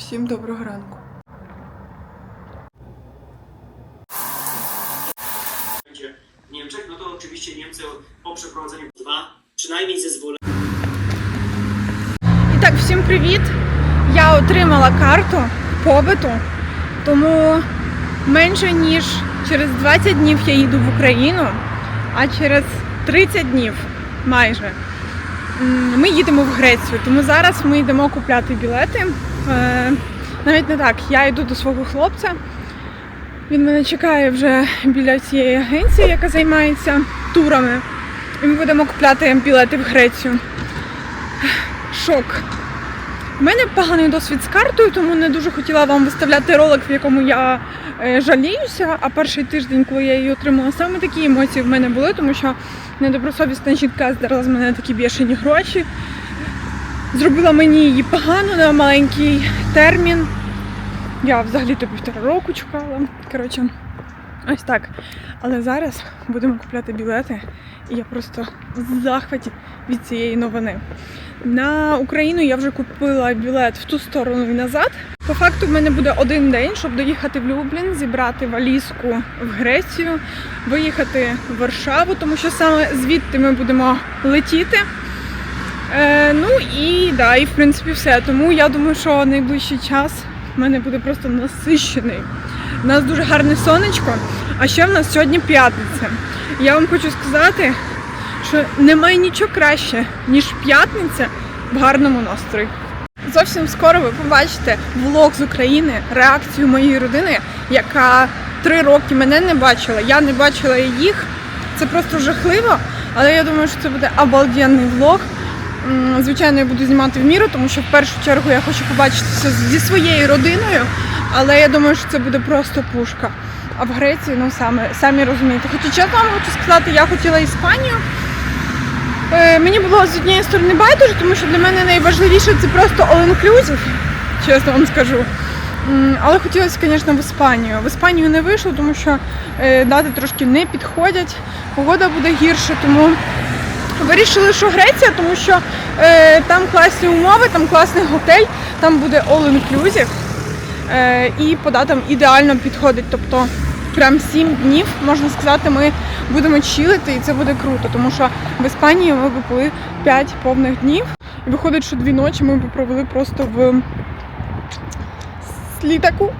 Всім доброго ранку. Niemczech, no to oczywiście Niemcy po przeprowadzeniu dwa, przynajmniej zezwolenia І так, всім привіт! Я отримала карту побиту, тому менше ніж через 20 днів я їду в Україну, а через 30 днів майже ми їдемо в Грецію. Тому зараз ми йдемо купляти білети. Е, Навіть не так, я йду до свого хлопця. Він мене чекає вже біля цієї агенції, яка займається турами. І ми будемо купляти білети в Грецію. Шок. У мене поганий досвід з картою, тому не дуже хотіла вам виставляти ролик, в якому я е, жаліюся. А перший тиждень, коли я її отримала, саме такі емоції в мене були, тому що недобросовісна жінка здерла з мене такі бішені гроші. Зробила мені її погано на маленький термін. Я взагалі-то півтора року чекала. Коротше, ось так. Але зараз будемо купляти білети, і я просто в захваті від цієї новини. На Україну я вже купила білет в ту сторону і назад. По факту в мене буде один день, щоб доїхати в Люблін, зібрати валізку в Грецію, виїхати в Варшаву, тому що саме звідти ми будемо летіти. Е, ну і да, і в принципі все. Тому я думаю, що найближчий час в мене буде просто насищений. У нас дуже гарне сонечко, а ще в нас сьогодні п'ятниця. Я вам хочу сказати, що немає нічого краще, ніж п'ятниця в гарному настрої. Зовсім скоро ви побачите влог з України, реакцію моєї родини, яка три роки мене не бачила. Я не бачила їх. Це просто жахливо. Але я думаю, що це буде обалденний влог. Звичайно, я буду знімати в міру, тому що в першу чергу я хочу побачитися зі своєю родиною. Але я думаю, що це буде просто пушка. А в Греції, ну саме самі розумієте. Хоча чесно вам хочу сказати, я хотіла Іспанію. Е, мені було з однієї сторони байдуже, тому що для мене найважливіше це просто all-inclusive, чесно вам скажу. Але хотілося, звісно, в Іспанію. В Іспанію не вийшло, тому що е, дати трошки не підходять, погода буде гірше, тому вирішили, що Греція, тому що е, там класні умови, там класний готель, там буде all-inclusive. Е, і по датам ідеально підходить. Тобто прям 7 днів, можна сказати, ми будемо чилити, і це буде круто, тому що в Іспанії ми були 5 повних днів. І виходить, що дві ночі ми б провели просто в літаку.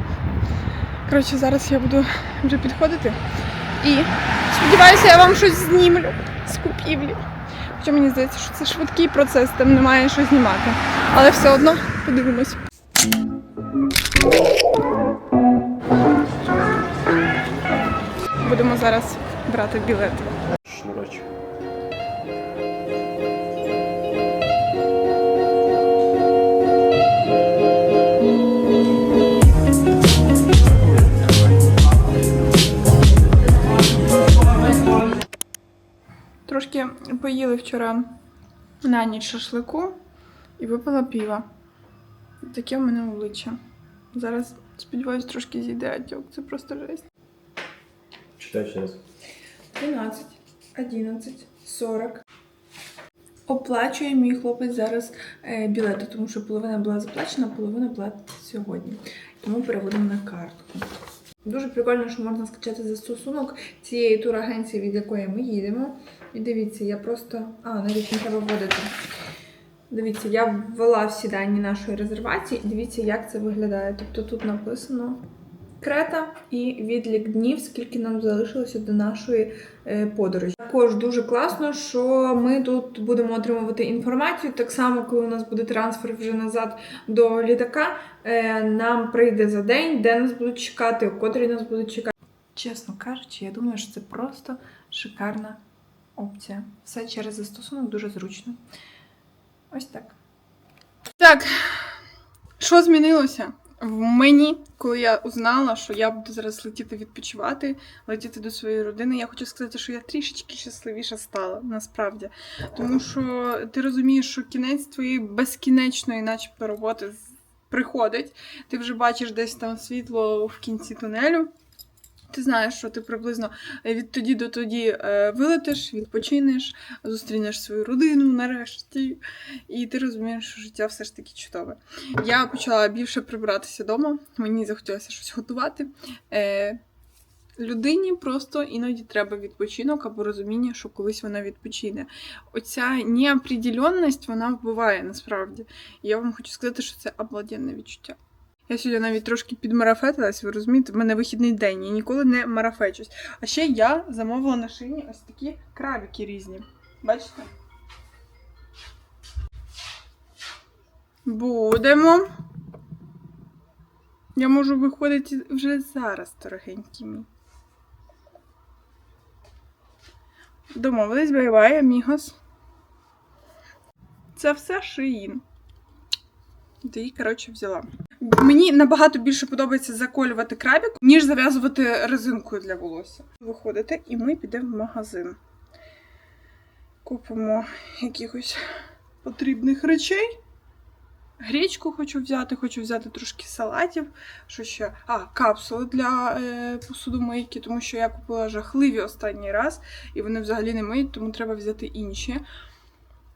Коротше, зараз я буду вже підходити. І сподіваюся, я вам щось знімлю з купівлі. Хоча мені здається, що це швидкий процес, там немає що знімати. Але все одно подивимось. Будемо зараз брати білет. Трошки поїли вчора на ніч шашлику і випила піва. Таке в мене обличчя. Зараз, сподіваюсь, трошки зійде отек. Це просто жесть. Читай ще раз. 12, 11, 40. Оплачує мій хлопець зараз е, білети, тому що половина була заплачена, половина платить сьогодні. Тому переводимо на картку. Дуже прикольно, що можна скачати застосунок цієї турагенції, від якої ми їдемо. І дивіться, я просто. А, навіть не треба вводити. Дивіться, я ввела всі дані нашої резервації, і дивіться, як це виглядає. Тобто тут написано Крета і відлік днів, скільки нам залишилося до нашої е, подорожі. Також дуже класно, що ми тут будемо отримувати інформацію. Так само, коли у нас буде трансфер вже назад до літака, е, нам прийде за день, де нас будуть чекати, у котрій нас будуть чекати. Чесно кажучи, я думаю, що це просто шикарна опція. Все через застосунок дуже зручно. Ось так. Так, що змінилося? В мені, коли я узнала, що я буду зараз летіти відпочивати, летіти до своєї родини, я хочу сказати, що я трішечки щасливіша стала, насправді. Тому що ти розумієш, що кінець твоєї безкінечної, начебто, роботи приходить. Ти вже бачиш десь там світло в кінці тунелю. Ти знаєш, що ти приблизно від тоді до тоді е, вилетиш, відпочинеш, зустрінеш свою родину нарешті, і ти розумієш, що життя все ж таки чудове. Я почала більше прибиратися вдома, мені захотілося щось готувати. Е, людині просто іноді треба відпочинок або розуміння, що колись вона відпочине. Оця неопределенність, вона вбиває насправді. І я вам хочу сказати, що це обладенне відчуття. Я сьогодні навіть трошки підмарафетилась, ви розумієте, в мене вихідний день, я ніколи не марафечусь. А ще я замовила на шині ось такі крабики різні. Бачите? Будемо. Я можу виходити вже зараз, дорогенькі мій. Домовились, бай-бай, амігос. Це все шиїн. Ти її, коротше, взяла. Мені набагато більше подобається заколювати крабік, ніж зав'язувати резинкою для волосся. Виходите, і ми підемо в магазин. Купимо якихось потрібних речей. Гречку хочу взяти, хочу взяти трошки салатів. Що ще? А, капсули для е, посудомийки, тому що я купила жахливі останній раз, і вони взагалі не миють, тому треба взяти інші.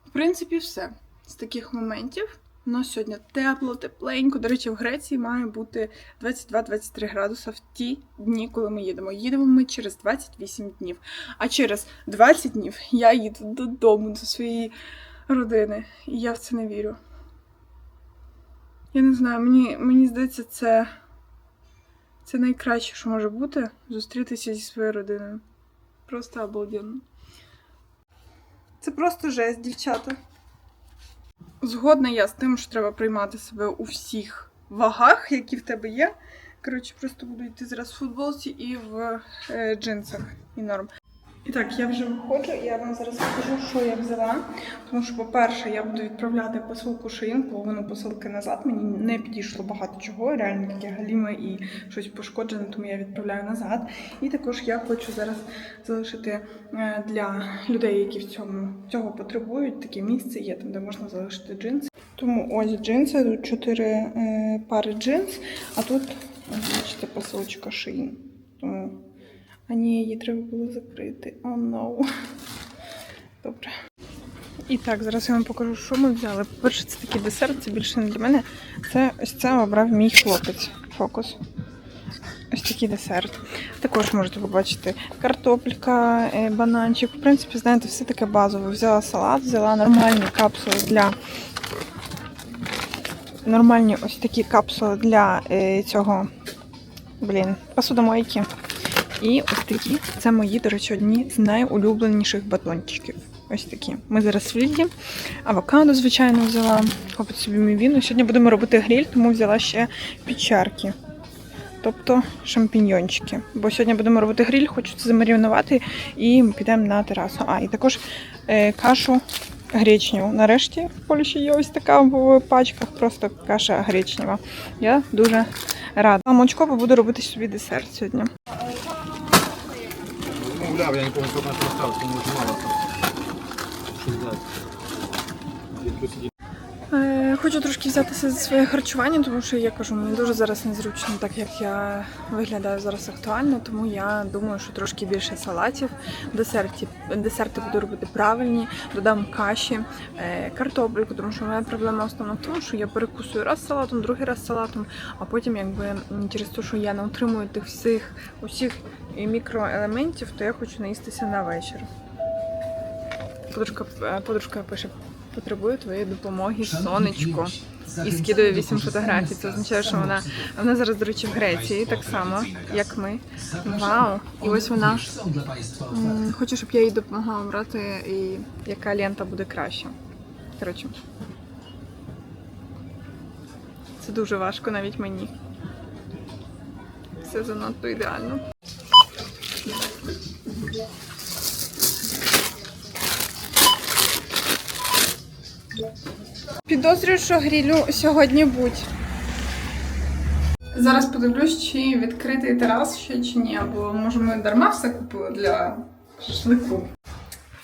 В принципі, все. З таких моментів. У нас сьогодні тепло, тепленько. До речі, в Греції має бути 22-23 градуса в ті дні, коли ми їдемо. Їдемо ми через 28 днів. А через 20 днів я їду додому, до своєї родини. І я в це не вірю. Я не знаю, мені, мені здається, це, це найкраще, що може бути зустрітися зі своєю родиною. Просто обалденно. Це просто жесть, дівчата. Згодна я з тим, що треба приймати себе у всіх вагах, які в тебе є. Коротше, просто буду йти зараз в футболці і в е, джинсах. І норм. І так, я вже виходжу, і я вам зараз покажу, що я взяла. Тому що, по-перше, я буду відправляти посилку шиїн, половину посилки назад. Мені не підійшло багато чого, реально таке галіме і щось пошкоджене, тому я відправляю назад. І також я хочу зараз залишити е, для людей, які в цьому цього потребують, таке місце є там, де можна залишити джинси. Тому ось джинси, тут чотири е, пари джинс, а тут, ось, бачите, посилочка шиїн. Тому а ні, її треба було закрити. О, oh, no. Добре. І так, зараз я вам покажу, що ми взяли. По-перше, це такий десерт, це більше не для мене. Це ось це обрав мій хлопець. Фокус. Ось такий десерт. Також можете побачити картопелька, е, бананчик. В принципі, знаєте, все таке базове. Взяла салат, взяла нормальні капсули для. Нормальні ось такі капсули для е, цього, блін, посудомойки. І ось такі. Це мої, до речі, одні з найулюбленіших батончиків. Ось такі. Ми зараз в Ліді. Авокадо, звичайно, взяла. Хопить собі мій віно. Сьогодні будемо робити гриль, тому взяла ще підчарки. Тобто шампіньйончики. Бо сьогодні будемо робити гриль, хочу це замарінувати і підемо на терасу. А, і також е, кашу гречневу. Нарешті в Польщі є ось така в пачках, просто каша гречнева. Я дуже рада. А молочко буду робити собі десерт сьогодні. Бля, я не помню, сколько нас осталось, по-моему, мало. Что Е, Хочу трошки взятися за своє харчування, тому що я кажу, мені дуже зараз незручно, так як я виглядаю зараз актуально, тому я думаю, що трошки більше салатів. Десерті, десерти буду робити правильні, додам каші, е, картоплю, тому що моя проблема основна в тому, що я перекусую раз салатом, другий раз салатом, а потім, якби через те, що я не отримую тих всіх усіх мікроелементів, то я хочу наїстися на вечір. Подружка, е, подружка пише, потребує твоєї допомоги сонечко. І скидує вісім фотографій. Це означає, що вона вона зараз, до речі, в Греції, так само, як ми. Вау! І ось вона хоче, щоб я їй допомогла обрати, і яка лента буде краще. Коротше. Це дуже важко навіть мені. Все занадто ідеально. Підозрюю, що грілю сьогодні будь. Зараз подивлюсь, чи відкритий терас ще чи ні, бо може ми дарма все купили для шашлику.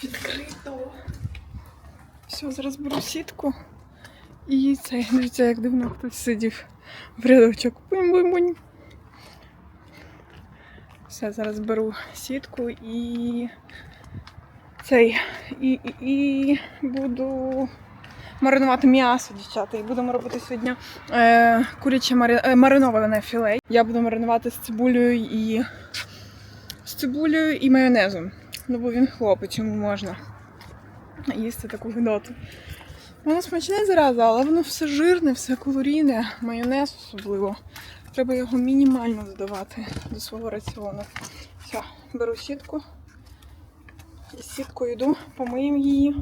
Відкрито. Все, зараз беру сітку. І це, дивіться, як дивно хтось сидів в рядочок. Бунь-бунь-бунь. Все, зараз беру сітку і цей. І, і, і буду маринувати м'ясо, дівчата. І будемо робити сьогодні е, куряче мари, е, мариноване філе. Я буду маринувати з цибулею і з цибулею і майонезом. Ну бо він хлопець, йому можна їсти таку гидоту. Воно смачне зараза, але воно все жирне, все калорійне, майонез особливо. Треба його мінімально додавати до свого раціону. Все, беру сітку. І з сіткою йду, помиємо її,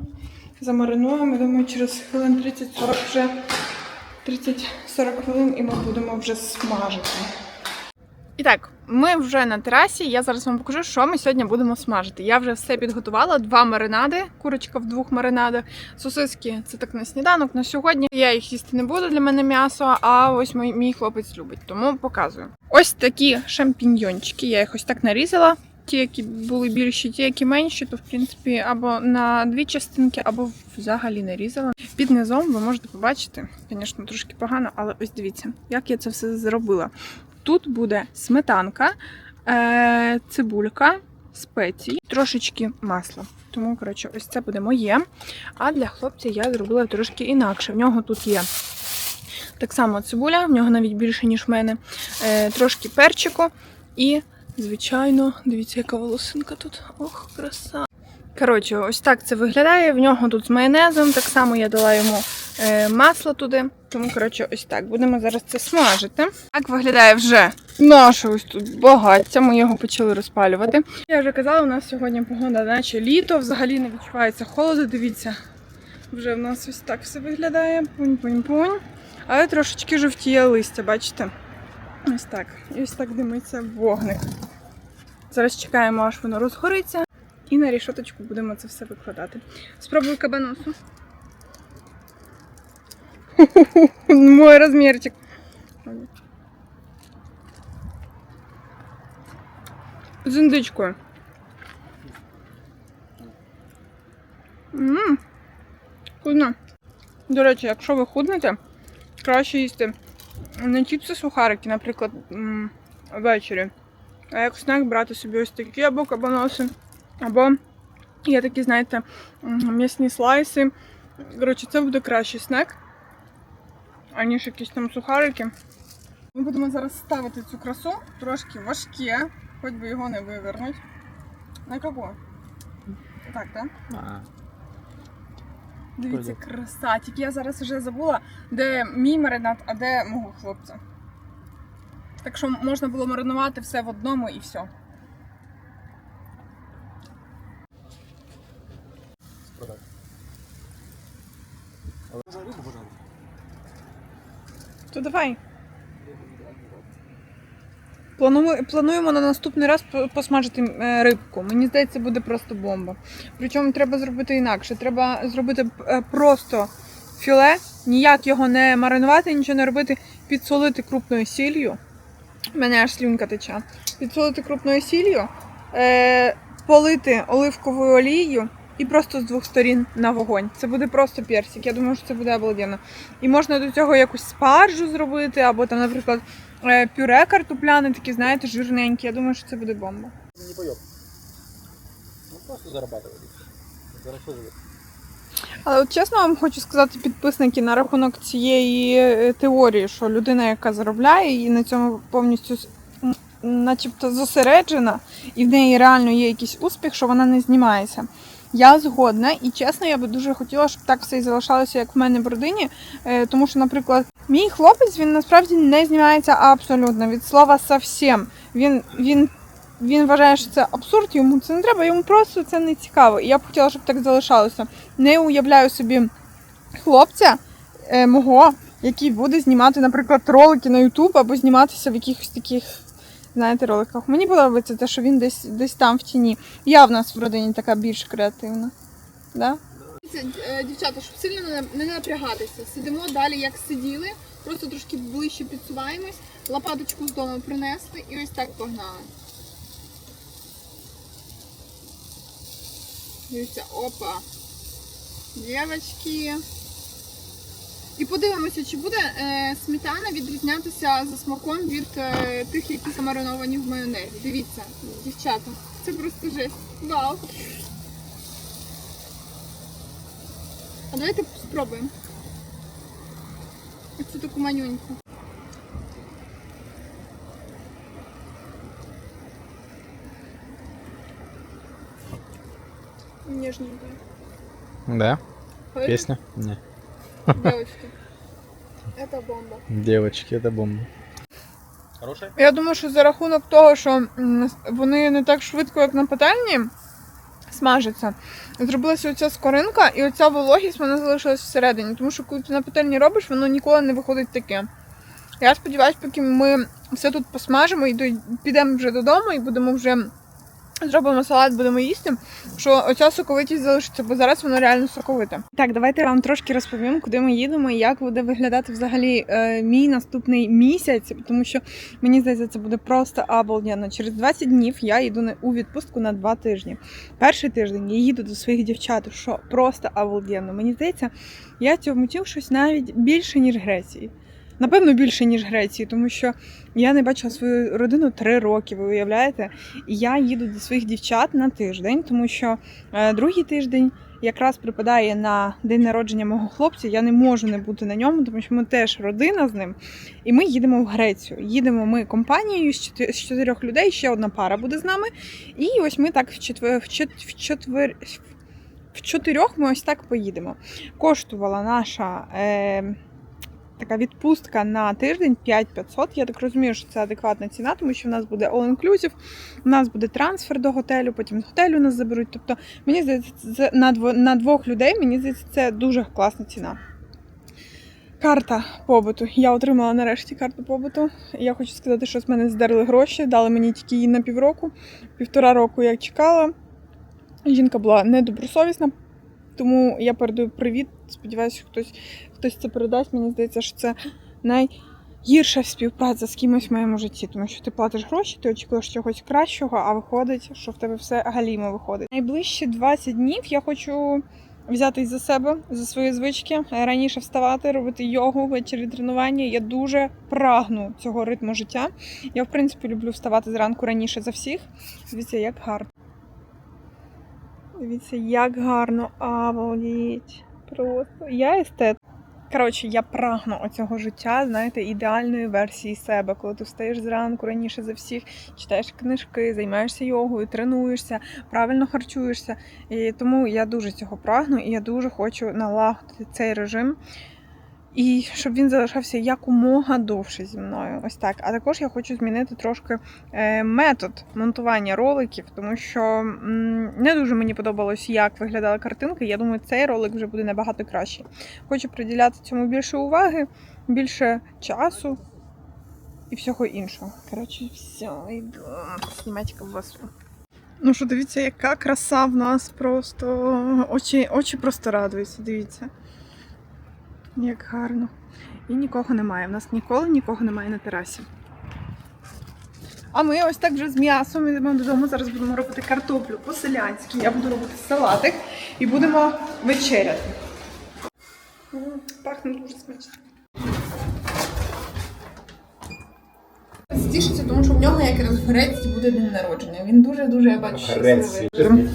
замаринуємо. Думаю, через хвилин 30-40 вже 30-40 хвилин і ми будемо вже смажити. І так, ми вже на терасі. Я зараз вам покажу, що ми сьогодні будемо смажити. Я вже все підготувала. Два маринади, курочка в двох маринадах. Сосиски це так на сніданок. На сьогодні я їх їсти не буду для мене м'ясо, а ось мій, мій хлопець любить, тому показую. Ось такі шампіньйончики. Я їх ось так нарізала. Ті, які були більші, ті, які менші, то в принципі або на дві частинки, або взагалі не різала. Під низом ви можете побачити, звісно, трошки погано, але ось дивіться, як я це все зробила. Тут буде сметанка, е, цибулька, спеції, трошечки масла. Тому, коротше, ось це буде моє. А для хлопця я зробила трошки інакше. В нього тут є так само цибуля, в нього навіть більше, ніж в мене. Е, трошки перчику і, звичайно, дивіться, яка волосинка тут. Ох, краса. Коротше, ось так це виглядає. В нього тут з майонезом. Так само я дала йому е, масло туди. Тому, коротше, ось так. Будемо зараз це смажити. Так виглядає вже наше ось тут багаття. Ми його почали розпалювати. Я вже казала, у нас сьогодні погода, наче літо, взагалі не відчувається холоду. Дивіться, вже в нас ось так все виглядає. Пунь-пунь-пунь. Але трошечки жовтіє листя, бачите? Ось так. І ось так димиться вогник. Зараз чекаємо, аж воно розгориться. І на рішоточку будемо це все викладати. Спробую кабаносу. Мой розмірчик. З індичкою. Ммм. До речі, якщо ви худнете, краще їсти не чіпси сухарики, наприклад, ввечері. А як снек брати собі ось такі або кабаноси, або є такі, знаєте, м'ясні слайси. Коротше, це буде кращий снек, аніж якісь там сухарики. Ми будемо зараз ставити цю красу, трошки важке, хоч би його не вивернуть. На кого? Так, так? Дивіться, краса. Тільки я зараз вже забула, де мій маринад, а де мого хлопця. Так що можна було маринувати все в одному і все. То давай. Плануємо, на наступний раз посмажити е, рибку. Мені здається, буде просто бомба. Причому треба зробити інакше. Треба зробити е, просто філе, ніяк його не маринувати, нічого не робити, підсолити крупною сіллю. У мене аж слюнка тече. Підсолити крупною сіллю, е, полити оливковою олією і просто з двох сторін на вогонь. Це буде просто персик. Я думаю, що це буде обалденно. І можна до цього якусь спаржу зробити, або там, наприклад, пюре картопляне, такі, знаєте, жирненькі. Я думаю, що це буде бомба. Не поёб. Ну просто зарабатывали. Зараз? Але от чесно вам хочу сказати, підписники, на рахунок цієї е, теорії, що людина, яка заробляє і на цьому повністю начебто зосереджена, і в неї реально є якийсь успіх, що вона не знімається. Я згодна, і чесно, я би дуже хотіла, щоб так все і залишалося, як в мене в родині. Е, Тому що, наприклад, мій хлопець він насправді не знімається абсолютно від слова совсем. Він, він, він вважає, що це абсурд, йому це не треба, йому просто це не цікаво. І я б хотіла, щоб так залишалося. Не уявляю собі хлопця е, мого, який буде знімати, наприклад, ролики на YouTube або зніматися в якихось таких. Знаєте, роликах. Мені подобається те, що він десь десь там в тіні. Я в нас в родині така більш креативна. Да? Е, Дівчата, щоб сильно не, напрягатися. Сидимо далі, як сиділи, просто трошки ближче підсуваємось, лопаточку з дому принесли і ось так погнали. Дивіться, опа. Дівчатки. І подивимося, чи буде е, сметана відрізнятися за смаком від е, тих, які замариновані в майонезі. Дивіться, дівчата, це просто жесть. Вау! А давайте спробуємо. Оцю таку манюньку. Ніжненькая. Да? Ой, Песня? Не. Девочки. Это бомба. Девочки, это бомба. Хорошая? Я думаю, що за рахунок того, що м, вони не так швидко, як на пательні, смажаться, зробилася оця скоринка, і оця вологість вона залишилась всередині. Тому що коли ти на пательні робиш, воно ніколи не виходить таке. Я сподіваюся, поки ми все тут посмажимо і підемо вже додому і будемо вже зробимо салат, будемо їсти, що оця соковитість залишиться, бо зараз воно реально соковите. Так, давайте вам трошки розповім, куди ми їдемо і як буде виглядати взагалі е, мій наступний місяць, тому що Мені здається, це буде просто обалденно. Через 20 днів я йду у відпустку на 2 тижні. Перший тиждень я їду до своїх дівчат, що просто обалденно. Мені здається, я цього хотів щось навіть більше, ніж Греції. Напевно, більше, ніж Греції, тому що я не бачила свою родину три роки, ви уявляєте? І я їду до своїх дівчат на тиждень, тому що е, другий тиждень якраз припадає на день народження мого хлопця. Я не можу не бути на ньому, тому що ми теж родина з ним. І ми їдемо в Грецію. Їдемо ми компанією з чотир- з чотирьох людей, ще одна пара буде з нами. І ось ми так в четвер, в четвер, в чотирьох ми ось так поїдемо. Коштувала наша. Е, Така відпустка на тиждень 5500. Я так розумію, що це адекватна ціна, тому що в нас буде all-inclusive, у нас буде трансфер до готелю, потім з готелю нас заберуть. Тобто, мені здається, на двох людей, мені здається, це дуже класна ціна. Карта побуту. Я отримала нарешті карту побуту. Я хочу сказати, що з мене здерли гроші, дали мені тільки її на півроку. Півтора року я чекала. Жінка була недобросовісна, тому я передаю привіт. Сподіваюся, хтось, хтось це передасть. Мені здається, що це найгірша співпраця з кимось в моєму житті, тому що ти платиш гроші, ти очікуєш чогось кращого, а виходить, що в тебе все галімо виходить. Найближчі 20 днів я хочу взятись за себе, за свої звички, раніше вставати, робити йогу, ввечері тренування. Я дуже прагну цього ритму життя. Я, в принципі, люблю вставати зранку раніше за всіх. Дивіться, як гарно. Дивіться, як гарно. Обалдіть. Просто я естет. Коротше, я прагну оцього життя, знаєте, ідеальної версії себе, коли ти встаєш зранку раніше за всіх, читаєш книжки, займаєшся йогою, тренуєшся, правильно харчуєшся. І тому я дуже цього прагну, і я дуже хочу налагодити цей режим. І щоб він залишався якомога довше зі мною. Ось так. А також я хочу змінити трошки е, метод монтування роликів, тому що не дуже мені подобалось, як виглядали картинки. Я думаю, цей ролик вже буде набагато кращий. Хочу приділяти цьому більше уваги, більше часу і всього іншого. Коротше, все, йду знімати ковбасу. Ну що, дивіться, яка краса в нас просто. Очі, очі просто радуються, дивіться. Як гарно. І нікого немає. У нас ніколи нікого немає на терасі. А ми ось так вже з м'ясом йдемо додому. Зараз будемо робити картоплю по-селянськи. Я буду робити салатик і будемо вечеряти. Пахне дуже смачно. Тішиться, тому що в нього якраз в Греції буде день народження. Він дуже-дуже я бачу щасливий.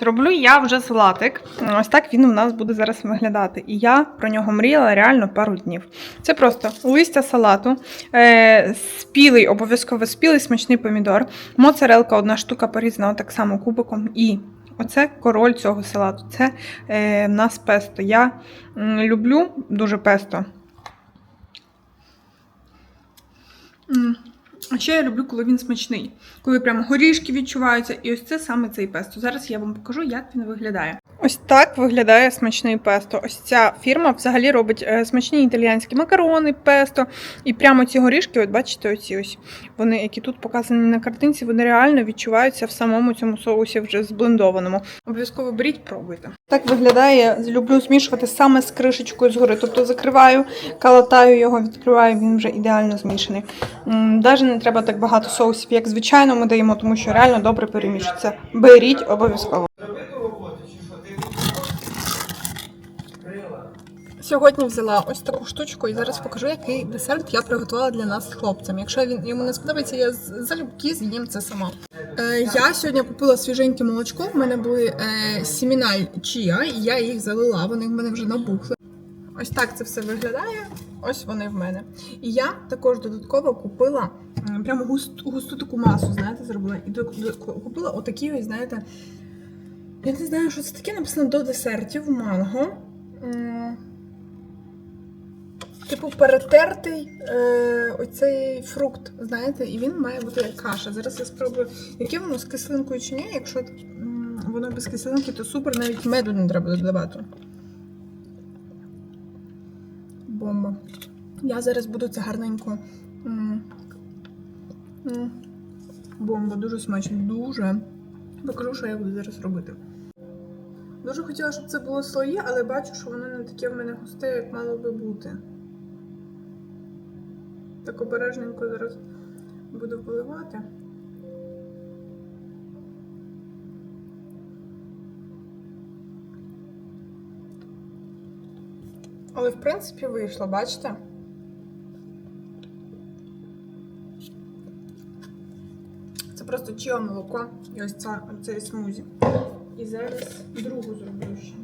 Роблю я вже салатик. Ось так він у нас буде зараз виглядати. І я про нього мріяла реально пару днів. Це просто листя салату, е, спілий, обов'язково спілий смачний помідор, моцарелка, одна штука порізана так само кубиком. І оце король цього салату. Це е, в нас песто. Я люблю дуже песто. А ще я люблю, коли він смачний, коли прямо горішки відчуваються. І ось це саме цей песто. Зараз я вам покажу, як він виглядає. Ось так виглядає смачний песто. Ось ця фірма взагалі робить е, смачні італіянські макарони, песто. І прямо ці горішки, от бачите, оці ось вони, які тут показані на картинці, вони реально відчуваються в самому цьому соусі вже зблендованому. Обов'язково беріть, пробуйте. Так виглядає. Люблю змішувати саме з кришечкою згори. Тобто закриваю, калатаю його, відкриваю, він вже ідеально змішаний. Навіть не треба так багато соусів, як звичайно ми даємо, тому що реально добре перемішується. Беріть обов'язково. Сьогодні взяла ось таку штучку і зараз покажу, який десерт я приготувала для нас з хлопцем. Якщо він йому не сподобається, я залюбки з'їм це сама. Е, я сьогодні купила свіженьке молочко. В мене були е, сіміналь чія, і я їх залила. Вони в мене вже набухли. Ось так це все виглядає. Ось вони в мене. І я також додатково купила прямо густу, густу таку масу, знаєте, зробила. І купила отакі, ось, знаєте. Я не знаю, що це таке написано до десертів манго. Типу перетертий е, оцей фрукт, знаєте, і він має бути як каша. Зараз я спробую, яке воно з кислинкою чи ні. Якщо воно без кислинки, то супер, навіть меду не треба додавати. Бомба. Я зараз буду це гарненько. Бомба, дуже смачно, дуже. Покажу, що я буду зараз робити. Дуже хотіла, щоб це було своє, але бачу, що воно не таке в мене густе, як мало би бути. Так обережненько зараз буду поливати. Але в принципі вийшло, бачите? Це просто чіо молоко і ось цей смузі. І зараз другу зроблю ще.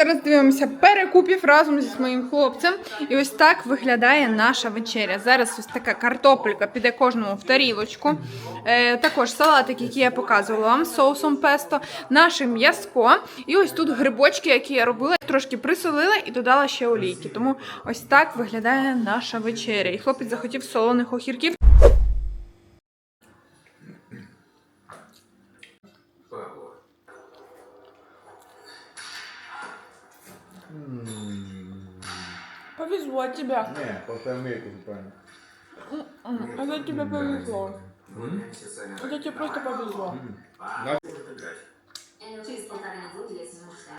Зараз дивимося перекупів разом зі моїм хлопцем. І ось так виглядає наша вечеря. Зараз ось така картопелька піде кожному в тарілочку. Е, також салатик, який я показувала вам соусом песто, наше м'язко. І ось тут грибочки, які я робила, трошки присолила і додала ще олійки. Тому ось так виглядає наша вечеря. І хлопець захотів солоних огірків. Повезло тебе. Не, просто Америку правильно. Это тебе повезло. Это тебе просто повезло.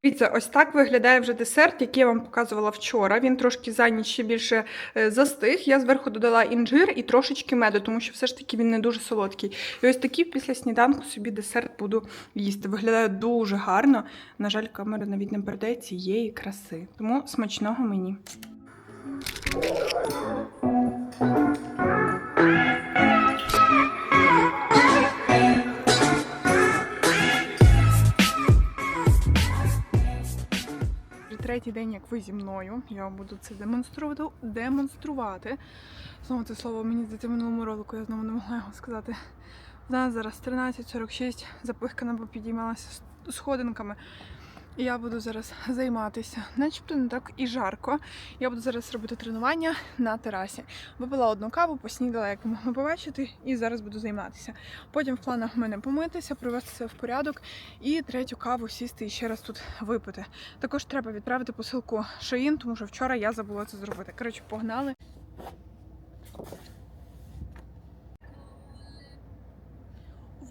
Дивіться, ось так виглядає вже десерт, який я вам показувала вчора. Він трошки за ніч ще більше е, застиг. Я зверху додала інжир і трошечки меду, тому що все ж таки він не дуже солодкий. І ось такий після сніданку собі десерт буду їсти. Виглядає дуже гарно. На жаль, камера навіть не передає цієї краси. Тому смачного мені. Третій день, як ви зі мною. Я вам буду це демонструвати. демонструвати. Знову це слово мені здається минулому ролику, я знову не могла його сказати. У нас зараз 13.46, запихкана, бо підіймалася сходинками. І я буду зараз займатися. Начебто не так і жарко. Я буду зараз робити тренування на терасі. Випила одну каву, поснідала, як ви могли побачити, і зараз буду займатися. Потім в планах в мене помитися, привести все в порядок і третю каву сісти і ще раз тут випити. Також треба відправити посилку Шаїн, тому що вчора я забула це зробити. Коротше, погнали.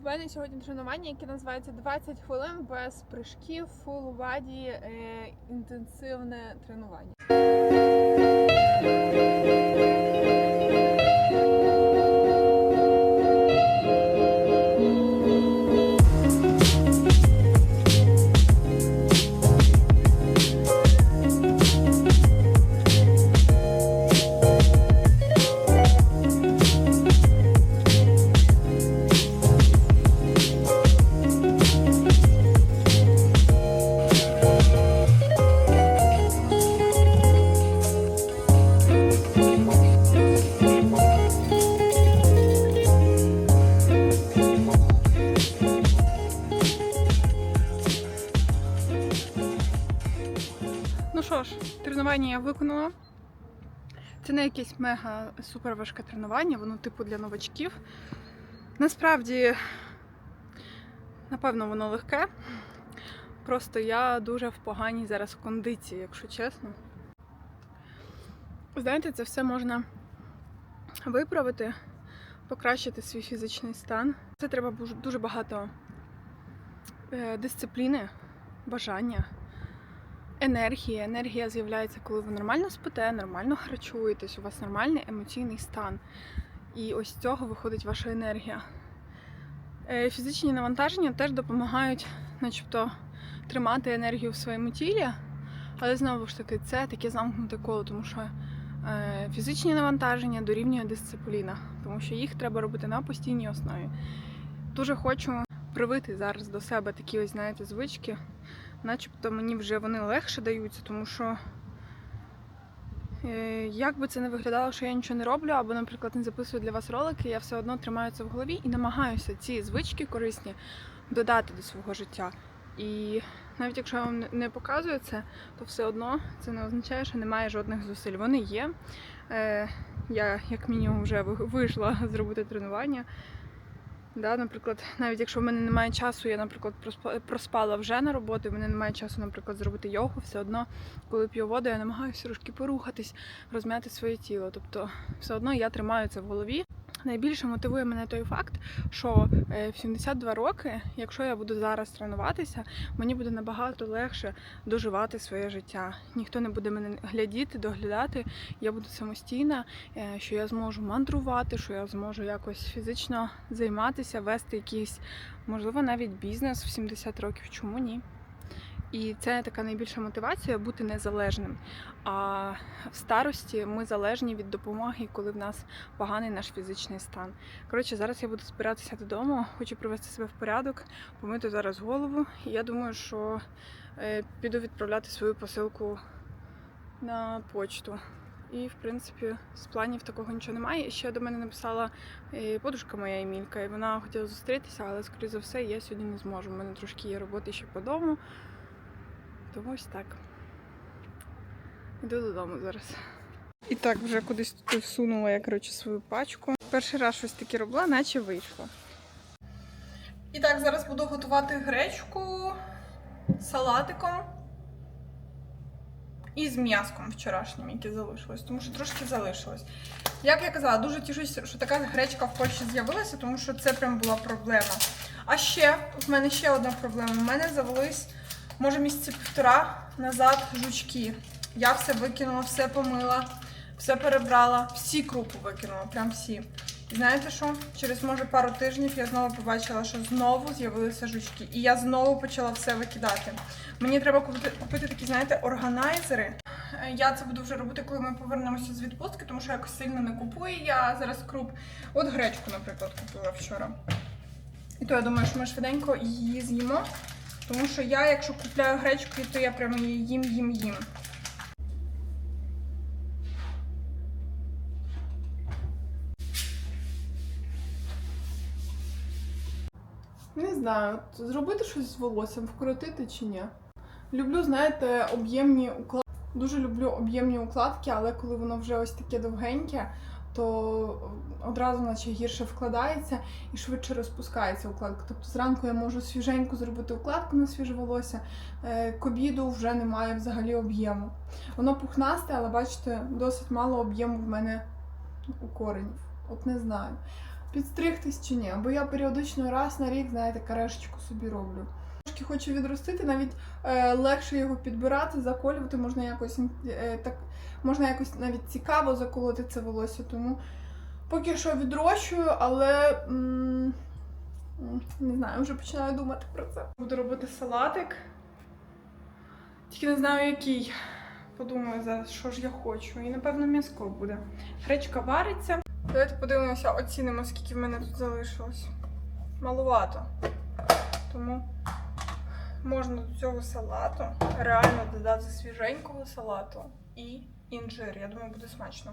Мене сьогодні тренування, яке називається 20 хвилин без прыжків, full body, е, інтенсивне тренування. Це не якесь мега супер важке тренування, воно типу для новачків. Насправді, напевно, воно легке. Просто я дуже в поганій зараз кондиції, якщо чесно. Знаєте, це все можна виправити, покращити свій фізичний стан. Це треба дуже багато е, дисципліни, бажання енергії. Енергія з'являється, коли ви нормально спите, нормально харчуєтесь, у вас нормальний емоційний стан. І ось з цього виходить ваша енергія. Е, Фізичні навантаження теж допомагають, начебто, тримати енергію в своєму тілі, Але знову ж таки, це таке замкнуте коло, тому що е, фізичні навантаження дорівнює дисципліна, тому що їх треба робити на постійній основі. Дуже хочу привити зараз до себе такі ось, знаєте, звички, начебто мені вже вони легше даються, тому що е, як би це не виглядало, що я нічого не роблю, або, наприклад, не записую для вас ролики, я все одно тримаю це в голові і намагаюся ці звички корисні додати до свого життя. І навіть якщо я вам не- показую це, то все одно це не означає, що немає жодних зусиль. Вони є. Е, я, як мінімум, вже вийшла зробити тренування. Да, наприклад, навіть якщо в мене немає часу, я, наприклад, проспала вже на роботу, в мене немає часу, наприклад, зробити йогу, все одно, коли п'ю воду, я намагаюся трошки порухатись, розм'яти своє тіло. Тобто, все одно я тримаю це в голові. Найбільше мотивує мене той факт, що е, в 72 роки, якщо я буду зараз тренуватися, мені буде набагато легше доживати своє життя. Ніхто не буде мене глядіти, доглядати. Я буду самостійна, е, що я зможу мандрувати, що я зможу якось фізично займатися, вести якийсь, можливо, навіть бізнес в 70 років. Чому ні? І це така найбільша мотивація бути незалежним. А в старості ми залежні від допомоги, коли в нас поганий наш фізичний стан. Коротше, зараз я буду збиратися додому, хочу привести себе в порядок, помити зараз голову. І я думаю, що е, піду відправляти свою посилку на почту. І, в принципі, з планів такого нічого немає. І ще до мене написала е, подружка моя Емілька, і вона хотіла зустрітися, але, скоріше за все, я сьогодні не зможу. У мене трошки є роботи ще по дому. Тому ось так. Йду додому зараз. І так, вже кудись тут всунула я коротше, свою пачку. Перший раз щось таке робила, наче вийшло. І так, зараз буду готувати гречку салатиком і з м'яском вчорашнім, яке залишилось, тому що трошки залишилось. Як я казала, дуже тішуся, що така гречка в Польщі з'явилася, тому що це прям була проблема. А ще в мене ще одна проблема. У мене завелись, може, місяці півтора назад жучки. Я все викинула, все помила, все перебрала, всі крупу викинула, прям всі. І знаєте що? Через може пару тижнів я знову побачила, що знову з'явилися жучки. І я знову почала все викидати. Мені треба купити, купити такі, знаєте, органайзери. Е, Я це буду вже робити, коли ми повернемося з відпустки, тому що якось сильно не купую я зараз круп. От гречку, наприклад, купила вчора. І то я думаю, що ми швиденько її з'їмо. Тому що я, якщо купляю гречку, то я прямо її їм, їм, їм. Не знаю, зробити щось з волоссям, вкоротити чи ні. Люблю, знаєте, об'ємні укладки. Дуже люблю об'ємні укладки, але коли воно вже ось таке довгеньке, то одразу наче гірше вкладається і швидше розпускається укладка. Тобто зранку я можу свіженько зробити укладку на свіже волосся, е, к обіду вже немає взагалі об'єму. Воно пухнасте, але бачите, досить мало об'єму в мене у коренів. От не знаю. Підстригтись чи ні, бо я періодично раз на рік, знаєте, карешечку собі роблю. Трошки хочу відростити, навіть е, легше його підбирати, заколювати, можна якось е, так, можна якось навіть цікаво заколоти це волосся, тому поки що відрощую, але м, м, не знаю, вже починаю думати про це. Буду робити салатик. Тільки не знаю який. Подумаю зараз, що ж я хочу. І напевно м'яско буде. Гречка вариться. Давайте подивимося, оцінимо, скільки в мене тут залишилось. Малувато. Тому можна до цього салату реально додати свіженького салату і інжир. Я думаю, буде смачно.